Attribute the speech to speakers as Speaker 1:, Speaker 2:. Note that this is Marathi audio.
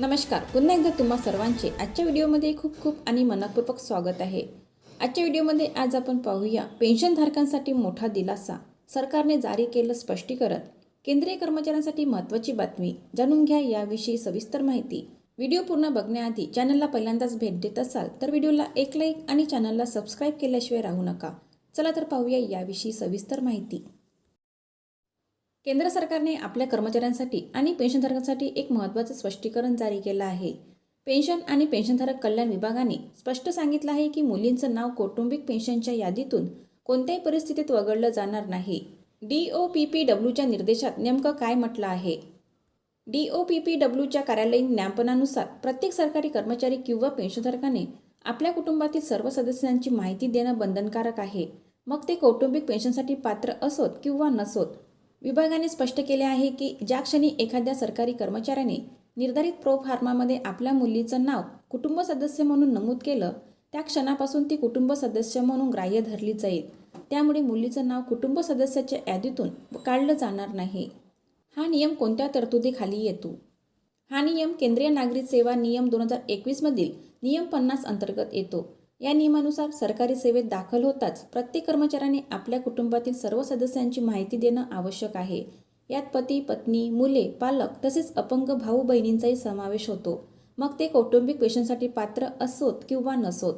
Speaker 1: नमस्कार. पुन्हा एकदा तुम्हा सर्वांचे आजच्या व्हिडिओमध्ये खूप खूप आणि मनपूर्वक स्वागत आहे. आजच्या व्हिडिओमध्ये आज आपण पाहूया पेन्शनधारकांसाठी मोठा दिलासा. सरकारने जारी केलं स्पष्टीकरण. केंद्रीय कर्मचाऱ्यांसाठी महत्त्वाची बातमी. जाणून घ्या याविषयी सविस्तर माहिती. व्हिडिओ पूर्ण बघण्याआधी चॅनलला पहिल्यांदाच भेट देत असाल तर व्हिडिओला एक लाईक आणि चॅनलला सबस्क्राईब केल्याशिवाय राहू नका. चला तर पाहूया याविषयी सविस्तर माहिती. केंद्र सरकारने आपल्या कर्मचाऱ्यांसाठी आणि पेन्शनधारकांसाठी एक महत्त्वाचं स्पष्टीकरण जारी केलं आहे. पेन्शन आणि पेन्शनधारक कल्याण विभागाने स्पष्ट सांगितलं आहे की मुलींचं नाव कौटुंबिक पेन्शनच्या यादीतून कोणत्याही परिस्थितीत वगळलं जाणार नाही. डी ओ पी पी डब्ल्यूच्या निर्देशात नेमकं काय म्हटलं आहे? डी ओ पी पी डब्ल्यूच्या कार्यालयीन ज्ञापनानुसार प्रत्येक सरकारी कर्मचारी किंवा पेन्शनधारकाने आपल्या कुटुंबातील सर्व सदस्यांची माहिती देणं बंधनकारक आहे. मग ते कौटुंबिक पेन्शनसाठी पात्र असोत किंवा नसोत? विभागाने स्पष्ट केले आहे की ज्या क्षणी एखाद्या सरकारी कर्मचाऱ्याने निर्धारित प्रो फार्मामध्ये आपल्या मुलीचं नाव कुटुंब सदस्य म्हणून नमूद केलं त्या क्षणापासून ती कुटुंब सदस्य म्हणून ग्राह्य धरली जाईल. त्यामुळे मुलीचं नाव कुटुंब सदस्याच्या यादीतून काढलं जाणार नाही. हा नियम कोणत्या तरतुदीखाली येतो? हा नियम केंद्रीय नागरिक सेवा नियम दोन हजार एकवीसमधील नियम पन्नास अंतर्गत येतो. या नियमानुसार सरकारी सेवेत दाखल होताच प्रत्येक कर्मचाऱ्याने आपल्या कुटुंबातील सर्व सदस्यांची माहिती देणं आवश्यक आहे. यात पती पत्नी मुले पालक तसेच अपंग भाऊ बहिणींचाही समावेश होतो. मग ते कौटुंबिक पेशनसाठी पात्र असोत किंवा नसोत?